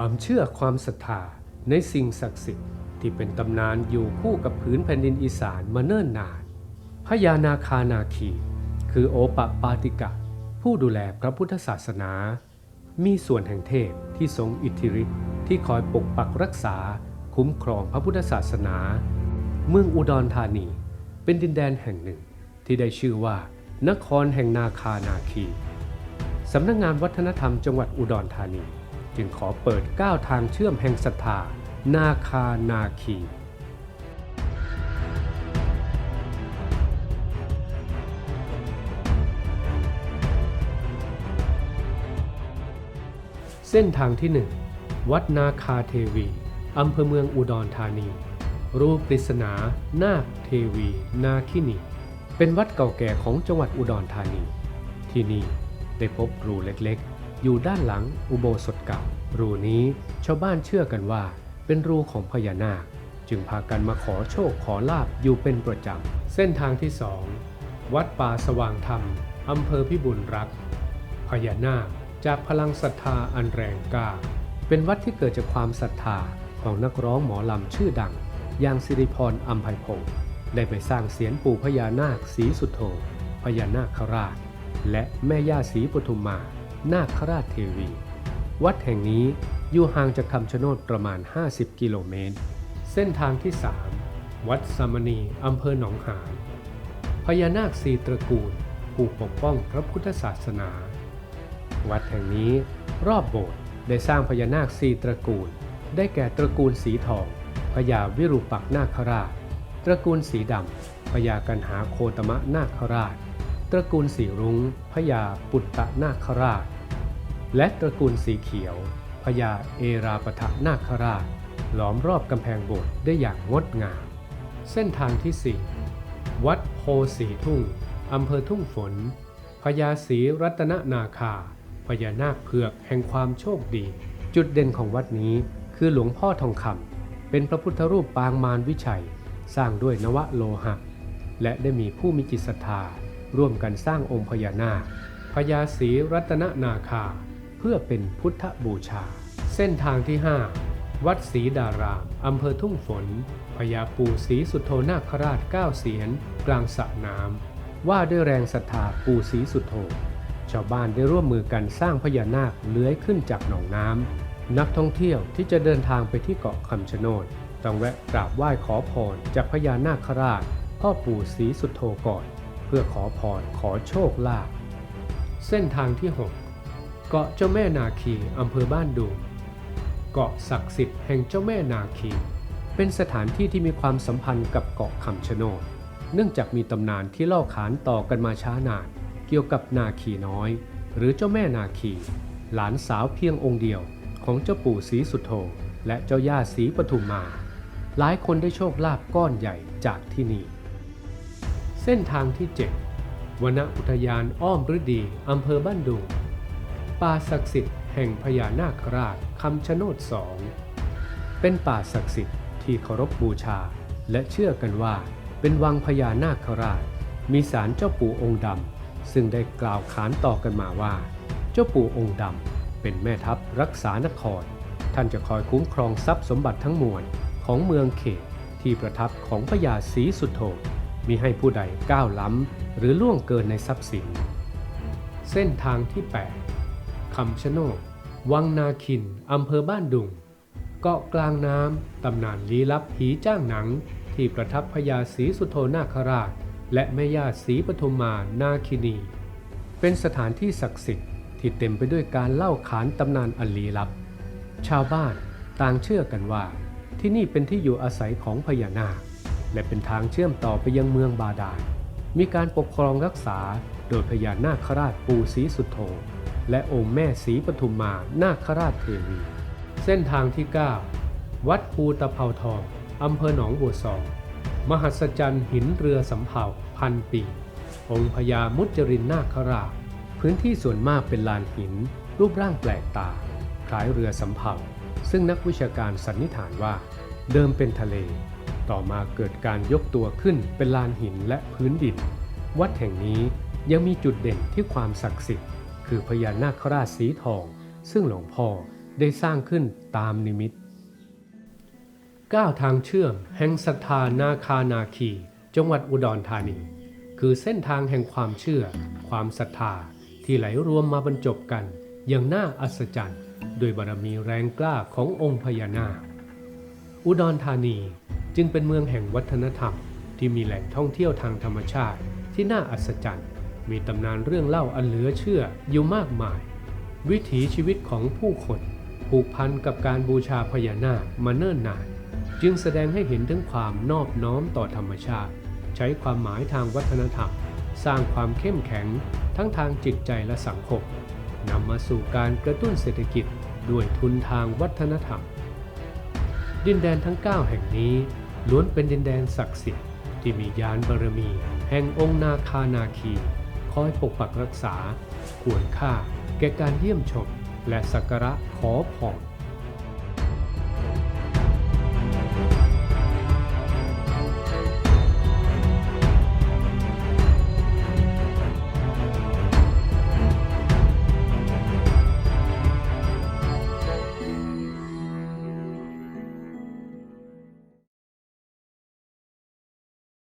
ความเชื่อความศรัทธาในสิ่งศักดิ์สิทธิ์ที่เป็นตำนานอยู่คู่กับผืนแผ่นดินอีสานมาเนิ่นนาน พญานาคานาคี คือโอปปาติกะ ผู้ดูแลพระพุทธศาสนา มีส่วนแห่งเทพที่ทรงอิทธิฤทธิ์ที่คอยปกปักรักษาคุ้มครองพระพุทธศาสนา เมืองอุดรธานี เป็นดินแดนแห่งหนึ่ง ที่ได้ชื่อว่า นครแห่งนาคานาคีสำนักงานวัฒนธรรมจังหวัดอุดรธานี จึงขอเปิด9ทางเชื่อมแห่งศรัทธานาคานาคีเส้นทางที่ 1 วัดนาคาเทวี อำเภอเมืองอุดรธานี รูปปริศนา นาคเทวี นาคินี เป็นวัดเก่าแก่ของจังหวัดอุดรธานี ที่นี่ได้พบรูเล็กๆ อยู่ด้านหลังอุโบสถเก่า รูนี้ชาวบ้านเชื่อกันว่า เป็นรูของพญานาค จึงพากันมาขอโชคขอลาบอยู่เป็นประจำ เส้นทางที่สองวัดป่าสว่างธรรมอำเภอพิบูลรักษ์พญานาคจากพลังศรัทธาอันแรงกล้า เป็นวัดที่เกิดจากความศรัทธาของนักร้องหมอลำชื่อดัง อย่างสิริพรอัมไพพงศ์ได้ไปสร้างเสียนปู่พญานาคสีสุดโธพญานาคราช และแม่ย่าศรีปทุมมา นาคราชเทวี วัดแห่งนี้อยู่ห่างจากคำชะโนดประมาณ 50 กิโลเมตร เส้นทางที่ 3 วัดสามณีอำเภอหนองหานพญานาคสีตระกูล ผู้ปกป้องพระพุทธศาสนา วัดแห่งนี้รอบโบสถ์ได้สร้างพญานาคสีตระกูล ได้แก่ตระกูลสีทองพญาวิรูปักษ์นาคราช ตระกูลสีดำพญากันหาโคตมะนาคราช ตระกูลสีรุ้งพญาปุตตะนาคราช และตระกูลสีเขียวพญาเอราปทะนาคราชล้อมรอบกำแพงโบสถ์ได้อย่างงดงาม เส้นทางที่ 4 วัดโพสีทุ่งอำเภอทุ่งฝนพญาศรีรัตนนาคาพญานาคเผือกแห่งความโชคดี จุดเด่นของวัดนี้คือหลวงพ่อทองคำเป็นพระพุทธรูปปางมารวิชัย สร้างด้วยนวโลหะ และได้มีผู้มีจิตศรัทธา ร่วมกันสร้างองค์พญานาคพญาศรีรัตนนาคา เพื่อเป็นพุทธบูชา เส้นทางที่ 5 วัดศรีดารามอำเภอทุ่งฝนพญาปู่ศรีสุโธนาคราชเก้าเสียน กลางสระน้ำว่าด้วยแรงศรัทธาปู่ศรีสุโธชาวบ้านได้ร่วมมือกันสร้างพญานาคเลื้อยขึ้นจากหนองน้ำนักท่องเที่ยวที่จะเดินทางไปที่เกาะคำชะโนดต้องแวะกราบไหว้ขอพรจากพญานาคราชพ่อปู่ศรีสุโธก่อน เพื่อขอพรขอโชคลาภเส้นทางที่ 6 เกาะเจ้าแม่นาคีอำเภอบ้านดุงเกาะศักดิ์สิทธิ์แห่งเจ้าแม่นาคี เป็นสถานที่ที่มีความสัมพันธ์กับเกาะคำชะโนด เนื่องจากมีตำนานที่เล่าขานต่อกันมาช้านาน เกี่ยวกับนาคีน้อย หรือเจ้าแม่นาคี หลานสาวเพียงองค์เดียว ของเจ้าปู่ศรีสุโธและเจ้าย่าศรีปทุมมา หลายคนได้โชคลาภก้อนใหญ่จากที่นี่ เส้นทางที่ 7วนอุทยานอ้อมฤดีอำเภอบ้านดุง ป่าศักดิ์สิทธิ์แห่งพญานาคราชคำชะโนดสอง เป็นป่าศักดิ์สิทธิ์ที่เคารพบูชา และเชื่อกันว่า เป็นวังพญานาคราช มีศาลเจ้าปู่องค์ดำซึ่งได้กล่าวขานต่อกันมาว่า เจ้าปู่องค์ดำเป็นแม่ทัพรักษานคร ท่านจะคอยคุ้มครองทรัพย์สมบัติทั้งมวลของเมืองเขตที่ประทับของพญาศรีสุโธมีให้ผู้ใดก้าวล้ำ หรือล่วงเกินในทรัพย์สิน เส้นทางที่ 8 คำชะโนดวังนาคิน อำเภอบ้านดุง เกาะกลางน้ำ ตำนานลี้ลับผีจ้างหนัง ที่ประทับพญาศรีสุโธนาคราช และแม่ย่าศรีปทุมมานาคินี เป็นสถานที่ศักดิ์สิทธิ์ที่เต็มไปด้วยการเล่าขานตำนานอันลี้ลับ ชาวบ้านต่างเชื่อกันว่า ที่นี่เป็นที่อยู่อาศัยของพญานาค และเป็นทางเชื่อมต่อไปยังเมืองบาดาลมีการปกครองรักษาโดยพญานาคราชปู่ศรีสุโธ และองค์แม่ศรีปทุมมานาคราชเทวี เส้นทางที่ 9 วัดภูตะเภาทองอำเภอหนองบัวซองมหัศจรรย์หินเรือสำเภาพันปี องค์พญามุจรินนาคราชพื้นที่ส่วนมากเป็นลานหิน รูปร่างแปลกตา คล้ายเรือสำเภาซึ่งนักวิชาการสันนิษฐานว่า เดิมเป็นทะเล ต่อมาเกิดการยกตัวขึ้นเป็นลานหินและพื้นดิน วัดแห่งนี้ยังมีจุดเด่นที่ความศักดิ์สิทธิ์ คือพญานาคราชสีทอง ซึ่งหลวงพ่อได้สร้างขึ้นตามนิมิตก้าวทางเชื่อมแห่งศรัทธานาคานาคี จังหวัดอุดรธานี คือเส้นทางแห่งความเชื่อ ความศรัทธาที่ไหลรวมมาบรรจบกัน อย่างน่าอัศจรรย์ด้วยบารมีแรงกล้าขององค์พญานาค อุดรธานีจึงเป็นเมืองแห่งวัฒนธรรม ที่มีแหล่งท่องเที่ยวทางธรรมชาติที่น่าอัศจรรย์ มีตำนานเรื่องเล่าอันเหลือเชื่ออยู่มากมาย วิถีชีวิตของผู้คนผูกพันกับการบูชาพญานาคมาเนิ่นนาน จึงแสดงให้เห็นถึงความนอบน้อมต่อธรรมชาติ ใช้ความหมายทางวัฒนธรรม สร้างความเข้มแข็งทั้งทางจิตใจและสังคมนำมาสู่การกระตุ้นเศรษฐกิจด้วยทุนทางวัฒนธรรม ดินแดนทั้ง 9 แห่งนี้ล้วนเป็นดินแดนศักดิ์สิทธิ์ที่มียานบารมี แห่งองค์นาคานาคี อยปกปักรักษา ควรค่าแก่การเยี่ยมชม และสักการะขอพร